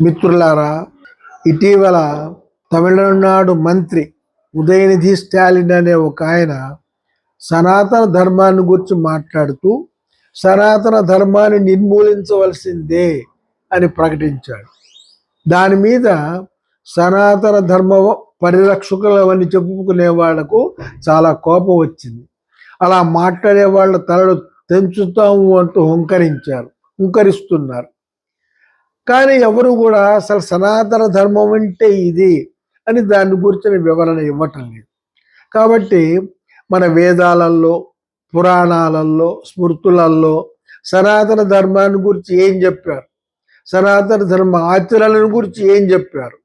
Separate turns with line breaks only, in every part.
మిత్రులారా ఇటీవల తమిళనాడు మంత్రి ఉదయనిధి స్టాలిన్ అనే ఒక ఆయన సనాతన ధర్మాన్ని గురించి మాట్లాడుతూ సనాతన ధర్మాన్ని నిర్మూలించవలసిందే అని ప్రకటించాడు. దాని మీద సనాతన ధర్మ పరిరక్షకులవని చెప్పుకునే వాళ్ళకు చాలా కోపం వచ్చింది. అలా మాట్లాడే వాళ్ళ తలలు తెంచుతాము అంటూ హుంకరించారు హుంకరిస్తున్నారు. కానీ ఎవరు కూడా అసలు సనాతన ధర్మం అంటే ఇది అని దాని గురించిన వివరణ ఇవ్వటం లేదు. కాబట్టి మన వేదాలలో పురాణాలలో స్మృతులలో సనాతన ధర్మాన్ని గురించి ఏం చెప్పారు? సనాతన ధర్మ ఆచరణను గురించి ఏం చెప్పారు?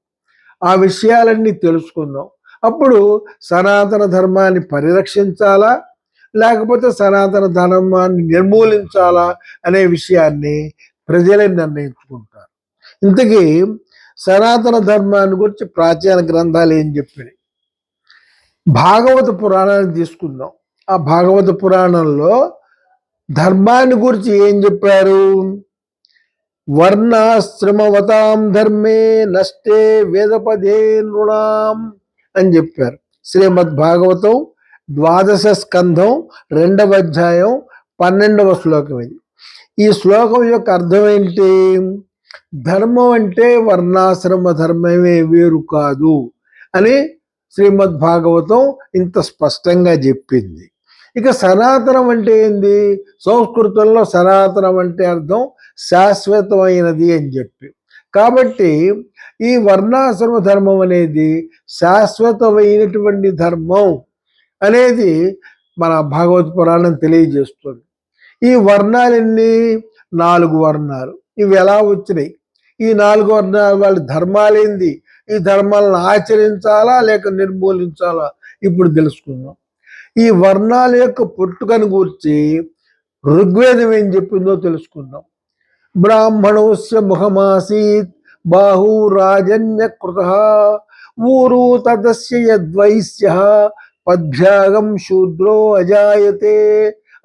ఆ విషయాలన్నీ తెలుసుకుందాం. అప్పుడు సనాతన ధర్మాన్ని పరిరక్షించాలా? లేకపోతే సనాతన ధర్మాన్ని నిర్మూలించాలా? అనే విషయాన్ని ప్రజలే నిర్ణయించుకుంటారు. ఇంతకీ సనాతన ధర్మాన్ని గురించి ప్రాచీన గ్రంథాలు ఏం చెప్పినాయి? భాగవత పురాణాన్ని తీసుకుందాం. ఆ భాగవత పురాణంలో ధర్మాన్ని గురించి ఏం చెప్పారు? వర్ణాశ్రమవతాం ధర్మే నష్టే వేదపదే నృణాం అని చెప్పారు. శ్రీమద్ భాగవతం ద్వాదశ స్కంధం రెండవ అధ్యాయం పన్నెండవ శ్లోకం ఇది. ఈ శ్లోకం యొక్క అర్థం ఏంటి? ధర్మం అంటే వర్ణాశ్రమ ధర్మమే వేరు కాదు అని శ్రీమద్ భాగవతం ఇంత స్పష్టంగా చెప్పింది. ఇక సనాతనం అంటే ఏంది? సంస్కృతంలో సనాతనం అంటే అర్థం శాశ్వతమైనది అని చెప్పి. కాబట్టి ఈ వర్ణాశ్రమ ధర్మం అనేది శాశ్వతమైనటువంటి ధర్మం అనేది మన భాగవత పురాణం తెలియజేస్తుంది. ఈ వర్ణాలన్నీ నాలుగు వర్ణాలు. ఇవి ఎలా వచ్చినాయి? ఈ నాలుగు వర్ణాలు వాళ్ళ ధర్మాలేంది? ఈ ధర్మాలను ఆచరించాలా లేక నిర్మూలించాలా? ఇప్పుడు తెలుసుకుందాం. ఈ వర్ణాల యొక్క పుట్టుకను గూర్చి ఋగ్వేదం ఏం చెప్పిందో తెలుసుకుందాం. బ్రాహ్మణోస్య ముఖమాసీత్ బాహు రాజన్యకృత ఊరు తదస్య యద్వైశ్య పద్భ్యాగం శూద్రో అజాయతే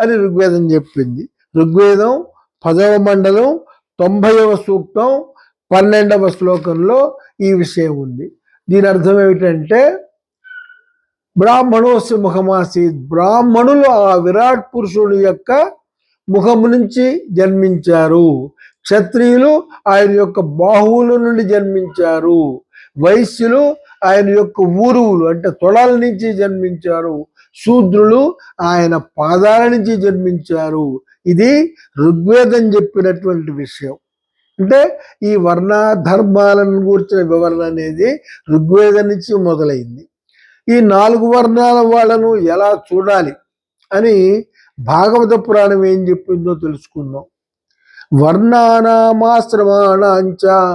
అని ఋగ్వేదం చెప్పింది. ఋగ్వేదం పదవ మండలం తొంభైవ సూక్తం పన్నెండవ శ్లోకంలో ఈ విషయం ఉంది. దీని అర్థం ఏమిటంటే బ్రాహ్మణోస్య ముఖమాసి బ్రాహ్మణులు ఆ విరాట్ పురుషుడు యొక్క ముఖము నుంచి జన్మించారు. క్షత్రియులు ఆయన యొక్క బాహువుల నుండి జన్మించారు. వైశ్యులు ఆయన యొక్క ఊరువులు అంటే తొడల నుంచి జన్మించారు. శూద్రులు ఆయన పాదాల నుంచి జన్మించారు. ఇది ఋగ్వేదం చెప్పినటువంటి విషయం. అంటే ఈ వర్ణ ధర్మాలను కూర్చిన వివరణ అనేది ఋగ్వేదం నుంచి మొదలైంది. ఈ నాలుగు వర్ణాల వాళ్ళను ఎలా చూడాలి అని భాగవత పురాణం ఏం చెప్పిందో తెలుసుకుందాం. వర్ణానామాశ్రమాణాంచ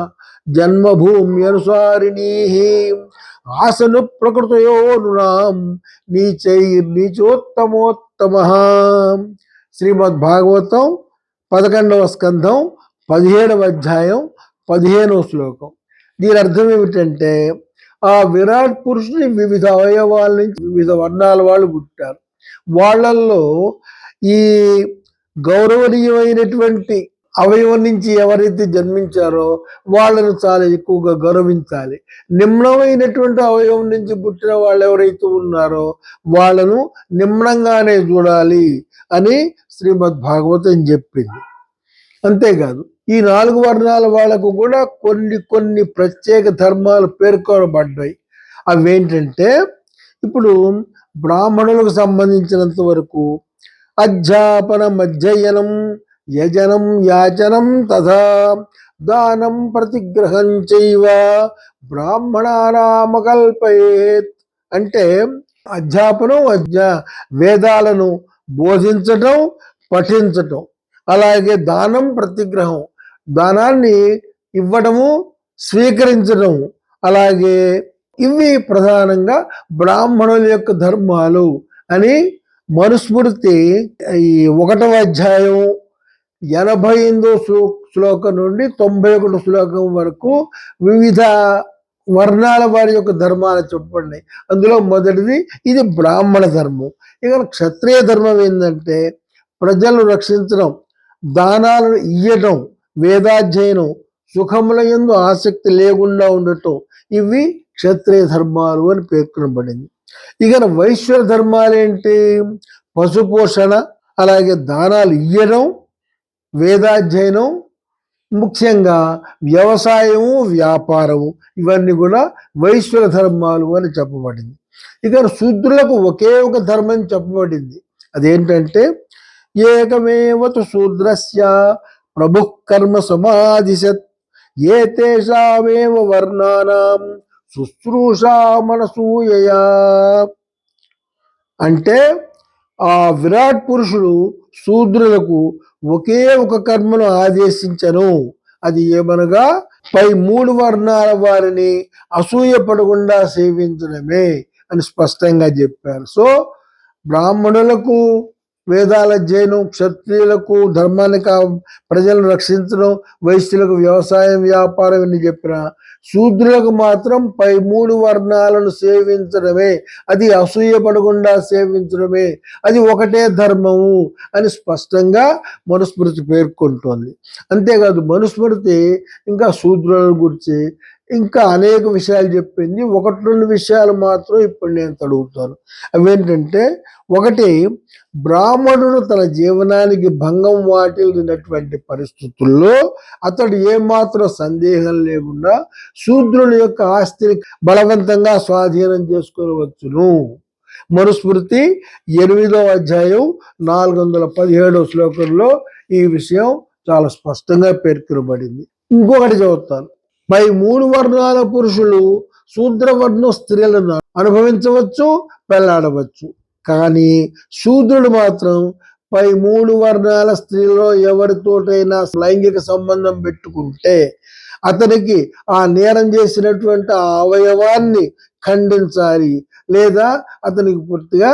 జన్మభూమి అనుసారిణీ ఆసను ప్రకృతయోనునాం నీ నీచైర్నీచోత్తమోత్తమ శ్రీమద్ భాగవతం పదకొండవ స్కంధం పదిహేడవ అధ్యాయం పదిహేనవ శ్లోకం. దీని అర్థం ఏమిటంటే ఆ విరాట్ పురుషుని వివిధ అవయవాల నుంచి వివిధ వర్ణాల వాళ్ళు పుట్టారు. వాళ్ళల్లో ఈ గౌరవనీయమైనటువంటి అవయవం నుంచి ఎవరైతే జన్మించారో వాళ్ళను చాలా ఎక్కువగా గౌరవించాలి. నిమ్నమైనటువంటి అవయవం నుంచి పుట్టిన వాళ్ళు ఎవరైతే ఉన్నారో వాళ్ళను నిమ్నంగానే చూడాలి అని శ్రీమద్ భాగవతం చెప్పింది. అంతేకాదు ఈ నాలుగు వర్ణాల వాళ్ళకు కూడా కొన్ని కొన్ని ప్రత్యేక ధర్మాలు పేర్కొనబడ్డాయి. అవేంటంటే ఇప్పుడు బ్రాహ్మణులకు సంబంధించినంత వరకు అధ్యాపనం అధ్యయనం యజనం యాచనం తథా. దానం ప్రతిగ్రహం చైవ. బ్రాహ్మణానామకల్పయేత్. అంటే అధ్యాపనం అధ్యా వేదాలను బోధించటం పఠించటం. అలాగే దానం ప్రతిగ్రహం. దానాన్ని ఇవ్వడము స్వీకరించడం అలాగే ఇవి ప్రధానంగా బ్రాహ్మణుల యొక్క ధర్మాలు అని మనుస్మృతి ఈ ఒకటవ అధ్యాయం ఎనభై ఎనిమిదో శ్లో శ్లోకం నుండి తొంభై ఒకటి శ్లోకం వరకు వివిధ వర్ణాల వారి యొక్క ధర్మాలు చెప్పండి. అందులో మొదటిది ఇది బ్రాహ్మణ ధర్మం. ఇక క్షత్రియ ధర్మం ఏంటంటే ప్రజలను రక్షించడం దానాలను ఇయ్యటం వేదాధ్యయనం సుఖముల ఎందు ఆసక్తి లేకుండా ఉండటం. ఇవి క్షత్రియ ధర్మాలు అని పేర్కొనబడింది. ఇక వైశ్వ ధర్మాలు ఏంటి? పశుపోషణ అలాగే దానాలు ఇయ్యడం వేదాధ్యయనం ముఖ్యంగా వ్యవసాయము వ్యాపారము ఇవన్నీ కూడా వైశ్వర ధర్మాలు అని చెప్పబడింది. ఇక శూద్రులకు ఒకే ఒక ధర్మం చెప్పబడింది. అదేంటంటే ఏకమేవతు శూద్రస్య ప్రభు కర్మ సమాధిశత్ ఏ తేషామేవ వర్ణానాం శుశ్రూషా మనసూయయా. అంటే ఆ విరాట్ పురుషుడు శూద్రులకు ఒకే ఒక కర్మను ఆదేశించను. అది ఏమనగా పై మూడు వర్ణాల వారిని అసూయ పడకుండా సేవించడమే అని స్పష్టంగా చెప్పారు. సో బ్రాహ్మణులకు వేదాల అధ్యయనం క్షత్రియులకు ధర్మాన్ని కా ప్రజలను రక్షించడం వైశ్యులకు వ్యవసాయం వ్యాపారం అని చెప్పిన శూద్రులకు మాత్రం పై మూడు వర్ణాలను సేవించడమే. అది అసూయ పడకుండా సేవించడమే. అది ఒకటే ధర్మము అని స్పష్టంగా మనుస్మృతి పేర్కొంటోంది. అంతేకాదు మనుస్మృతి ఇంకా శూద్రుల గురించి ఇంకా అనేక విషయాలు చెప్పింది. ఒకటి రెండు విషయాలు మాత్రం ఇప్పుడు నేను తడుగుతాను. అవేంటంటే ఒకటి బ్రాహ్మణుడు తన జీవనానికి భంగం వాటిల్లినటువంటి పరిస్థితుల్లో అతడు ఏమాత్రం సందేహం లేకుండా శూద్రుని యొక్క ఆస్తిని బలవంతంగా స్వాధీనం చేసుకోవచ్చును. మరుస్మృతి ఎనిమిదో అధ్యాయం నాలుగు వందల పదిహేడో శ్లోకంలో ఈ విషయం చాలా స్పష్టంగా పేర్కొనబడింది. ఇంకొకటి చదువుతాను. పై మూడు వర్ణాల పురుషులు శూద్రవర్ణ స్త్రీలను అనుభవించవచ్చు పెళ్ళాడవచ్చు. కానీ శూద్రుడు మాత్రం పై మూడు వర్ణాల స్త్రీలో ఎవరితోటైనా లైంగిక సంబంధం పెట్టుకుంటే అతనికి ఆ నేరం చేసినటువంటి అవయవాన్ని ఖండించాలి లేదా అతనికి పూర్తిగా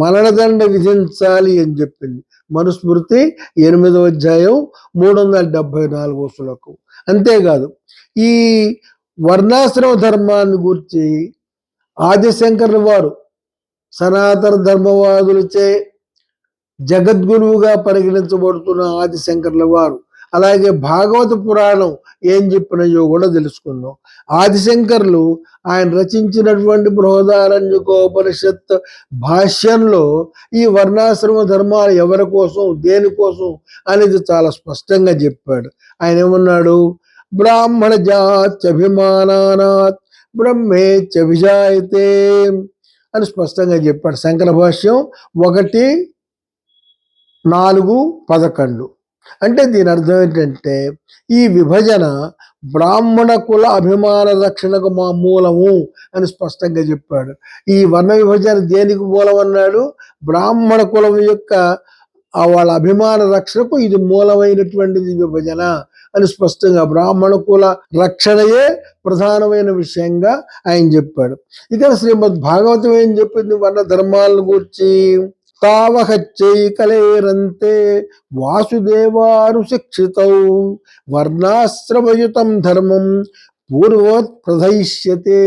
మరణదండ విధించాలి అని చెప్పింది. మనుస్మృతి ఎనిమిదవ అధ్యాయం మూడు వందల డెబ్బై నాలుగో శ్లోకం. అంతేకాదు ఈ వర్ణాశ్రమ ధర్మాన్ని గురించి ఆదిశంకర్ల వారు సనాతన ధర్మవాదులచే జగద్గురువుగా పరిగణించబడుతున్న ఆదిశంకర్ల వారు. అలాగే భాగవత పురాణం ఏం చెప్పినయో కూడా తెలుసుకుందాం. ఆదిశంకర్లు ఆయన రచించినటువంటి బృహదారణ్యకోపనిషత్ భాష్యంలో ఈ వర్ణాశ్రమ ధర్మాలు ఎవరి కోసం దేనికోసం అనేది చాలా స్పష్టంగా చెప్పాడు. ఆయన ఏమన్నాడు? బ్రాహ్మణ జాత్యభిమానాత్ చభిజాయితే అని స్పష్టంగా చెప్పాడు శంకర భాష్యం ఒకటి నాలుగు పదకొండు. అంటే దీని అర్థం ఏంటంటే ఈ విభజన బ్రాహ్మణ కుల అభిమాన రక్షణకు మా మూలము అని స్పష్టంగా చెప్పాడు. ఈ వర్ణ విభజన దేనికి మూలం అన్నాడు బ్రాహ్మణ కులం యొక్క వాళ్ళ అభిమాన రక్షణకు ఇది మూలమైనటువంటిది విభజన అని స్పష్టంగా బ్రాహ్మణ కుల రక్షణయే ప్రధానమైన విషయంగా ఆయన చెప్పాడు. ఇక శ్రీమద్ భాగవతం ఏం చెప్పింది? వర్ణ ధర్మాలను గురించి తావహచ్చైకలేరంతే వాసుదేవారు శిక్షితౌ వర్ణాశ్రమయుతం ధర్మం పూర్వోత్ ప్రదయిష్యతే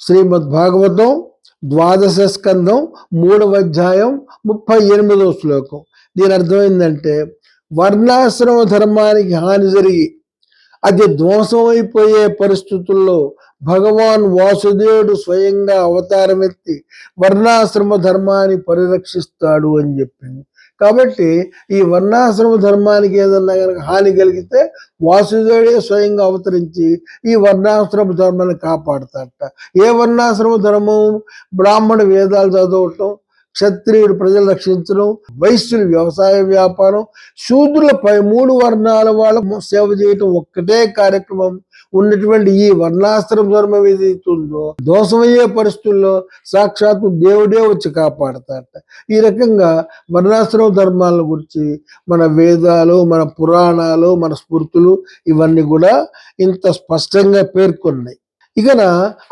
శ్రీమద్ భాగవతం ద్వాదశ స్కందం మూడవ అధ్యాయం ముప్పై ఎనిమిదవ శ్లోకం. దీని అర్థమైందంటే వర్ణాశ్రమ ధర్మానికి హాని జరిగి అది ధ్వంసమైపోయే పరిస్థితుల్లో భగవాన్ వాసుదేవుడు స్వయంగా అవతారం ఎత్తి వర్ణాశ్రమ ధర్మాన్ని పరిరక్షిస్తాడు అని చెప్పింది. కాబట్టి ఈ వర్ణాశ్రమ ధర్మానికి ఏదన్నా కనుక హాని కలిగితే వాసుదేవుడే స్వయంగా అవతరించి ఈ వర్ణాశ్రమ ధర్మాన్ని కాపాడతాడట. ఏ వర్ణాశ్రమ ధర్మం బ్రాహ్మణ వేదాలు చదవటం క్షత్రియుడు ప్రజలు రక్షించడం వైశ్యులు వ్యవసాయ వ్యాపారం శూద్రుల పై మూడు వర్ణాల వాళ్ళ సేవ చేయటం ఒక్కటే కార్యక్రమం. ఉన్నటువంటి ఈ వర్ణాశ్రమ ధర్మం ఏదైతుందో దోషమయ్యే పరిస్థితుల్లో సాక్షాత్తు దేవుడే వచ్చి కాపాడతాడట. ఈ రకంగా వర్ణాశ్రమ ధర్మాల గురించి మన వేదాలు మన పురాణాలు మన స్మృతులు ఇవన్నీ కూడా ఇంత స్పష్టంగా పేర్కొన్నాయి. ఇకన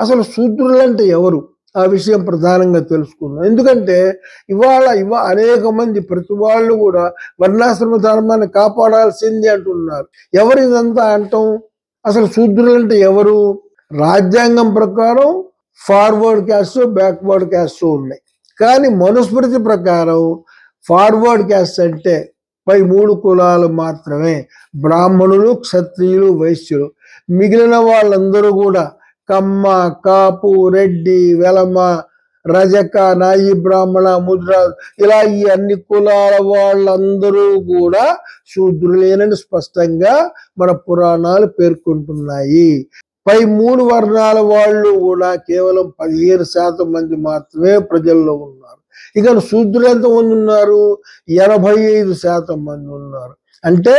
అసలు శూద్రులంటే ఎవరు? ఆ విషయం ప్రధానంగా తెలుసుకున్నాం ఎందుకంటే ఇవాళ ఇవా అనేక మంది ప్రతి వాళ్ళు కూడా వర్ణాశ్రమ ధర్మాన్ని కాపాడాల్సింది అంటున్నారు. ఎవరు ఇదంతా అంటాం? అసలు శూద్రులు అంటే ఎవరు? రాజ్యాంగం ప్రకారం ఫార్వర్డ్ క్యాస్ట్ బ్యాక్వర్డ్ క్యాస్ట్ ఉన్నాయి. కానీ మనుస్మృతి ప్రకారం ఫార్వర్డ్ క్యాస్ట్ అంటే పై మూడు కులాలు మాత్రమే. బ్రాహ్మణులు క్షత్రియులు వైశ్యులు. మిగిలిన వాళ్ళందరూ కూడా కమ్మ కాపు రెడ్డి వెలమ రజక నాయి బ్రాహ్మణ ముద్ర ఇలా ఈ అన్ని కులాల వాళ్ళందరూ కూడా శూద్రులేనని స్పష్టంగా మన పురాణాలు పేర్కొంటున్నాయి. పై మూడు వర్ణాల వాళ్ళు కూడా కేవలం పదిహేను శాతం మంది మాత్రమే ప్రజల్లో ఉన్నారు. ఇక శూద్రులు ఎంతమంది ఉన్నారు? ఎనభై ఐదు శాతం మంది ఉన్నారు. అంటే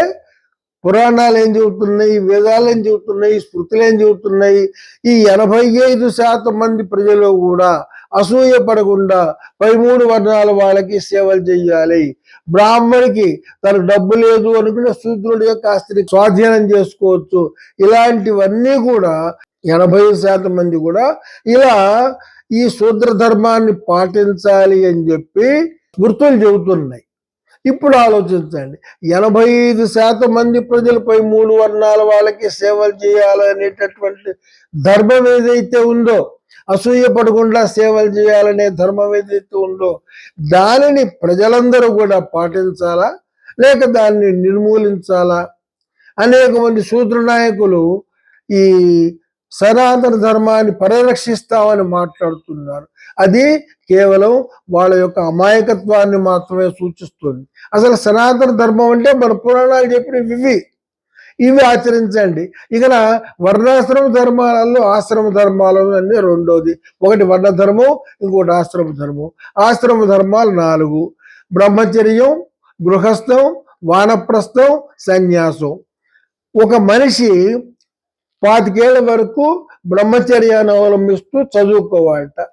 పురాణాలు ఏం చెబుతున్నాయి? వేదాలు ఏం చెబుతున్నాయి? స్మృతులు ఏం చెబుతున్నాయి? ఈ ఎనభై ఐదు శాతం మంది ప్రజలు కూడా అసూయ పడకుండా పై మూడు వర్ణాల వాళ్ళకి సేవలు చేయాలి. బ్రాహ్మణికి తన డబ్బు లేదు అనుకున్న శూద్రుడి యొక్క ఆస్తిని స్వాధీనం చేసుకోవచ్చు. ఇలాంటివన్నీ కూడా ఎనభై శాతం మంది కూడా ఇలా ఈ శూద్ర ధర్మాన్ని పాటించాలి అని చెప్పి స్మృతులు చెబుతున్నాయి. ఇప్పుడు ఆలోచించండి. ఎనభై ఐదు శాతం మంది ప్రజలపై మూడు వర్ణాల వాళ్ళకి సేవలు చేయాలనేటటువంటి ధర్మం ఏదైతే ఉందో అసూయ పడకుండా సేవలు చేయాలనే ధర్మం ఏదైతే ఉందో దానిని ప్రజలందరూ కూడా పాటించాలా? లేక దాన్ని నిర్మూలించాలా? అనేక మంది శూద్ర నాయకులు ఈ సనాతన ధర్మాన్ని పరిరక్షిస్తామని మాట్లాడుతున్నారు. అది కేవలం వాళ్ళ యొక్క అమాయకత్వాన్ని మాత్రమే సూచిస్తుంది. అసలు సనాతన ధర్మం అంటే మన పురాణాలు చెప్పిన ఇవి. ఇవి ఆచరించండి. ఇక వర్ణాశ్రమ ధర్మాలలో ఆశ్రమ ధర్మాలు అన్నీ రెండోది. ఒకటి వర్ణ ధర్మం ఇంకోటి ఆశ్రమ ధర్మం. ఆశ్రమ ధర్మాలు నాలుగు. బ్రహ్మచర్యం గృహస్థం వానప్రస్థం సన్యాసం. ఒక మనిషి పాతికేళ్ళ వరకు బ్రహ్మచర్యాన్ని అవలంబిస్తూ చదువుకోవాలట.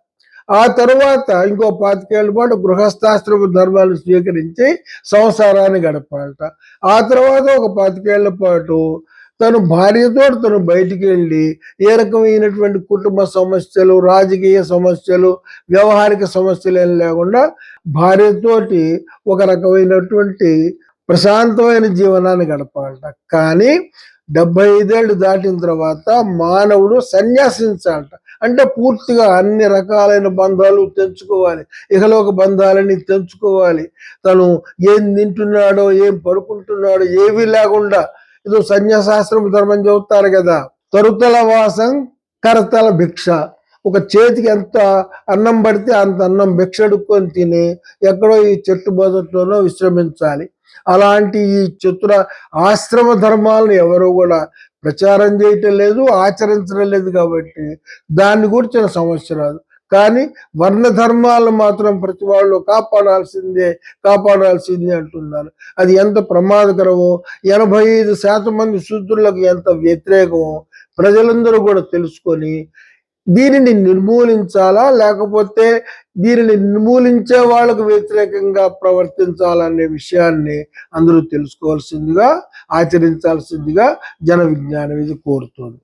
ఆ తర్వాత ఇంకో పాతికేళ్ళ పాటు గృహస్థాశ్రమ ధర్మాలు స్వీకరించి సంసారాన్ని గడపాలట. ఆ తర్వాత ఒక పాతికేళ్ళ పాటు తను భార్యతో తను బయటికి వెళ్ళి ఏ రకమైనటువంటి కుటుంబ సమస్యలు రాజకీయ సమస్యలు వ్యవహారిక సమస్యలు ఏం లేకుండా భార్యతోటి ఒక రకమైనటువంటి ప్రశాంతమైన జీవనాన్ని గడపాలట. కానీ డెబ్బై ఐదేళ్ళు దాటిన తర్వాత మానవుడు సన్యాసించాలట. అంటే పూర్తిగా అన్ని రకాలైన బంధాలు తెంచుకోవాలి. ఇహలోక బంధాలని తెంచుకోవాలి. తను ఏం తింటున్నాడో ఏం పడుకుంటున్నాడో ఏవి లేకుండా ఏదో సన్యాసాస్త్రం ధర్మం చెబుతారు కదా. తరుతల వాసం కరతల భిక్ష. ఒక చేతికి ఎంత అన్నం పడితే అంత అన్నం భిక్ష అడుక్కొని తిని ఎక్కడో ఈ చెట్టు మొదట్లోనో విశ్రమించాలి. అలాంటి ఈ చతుర ఆశ్రమ ధర్మాలను ఎవరు కూడా ప్రచారం చేయటం లేదు ఆచరించడం లేదు కాబట్టి దాన్ని గురించిన సమస్య రాదు. కానీ వర్ణ ధర్మాలను మాత్రం ప్రతి వాళ్ళు కాపాడాల్సిందే కాపాడాల్సిందే అంటున్నారు. అది ఎంత ప్రమాదకరమో ఎనభై ఐదు శాతం మంది శూద్రులకు ఎంత వ్యతిరేకమో ప్రజలందరూ కూడా తెలుసుకొని దీనిని నిర్మూలించాలా? లేకపోతే దీనిని నిర్మూలించే వాళ్ళకు వ్యతిరేకంగా ప్రవర్తించాలనే విషయాన్ని అందరూ తెలుసుకోవాల్సిందిగా ఆచరించాల్సిందిగా జన విజ్ఞానం ఇది కోరుతుంది.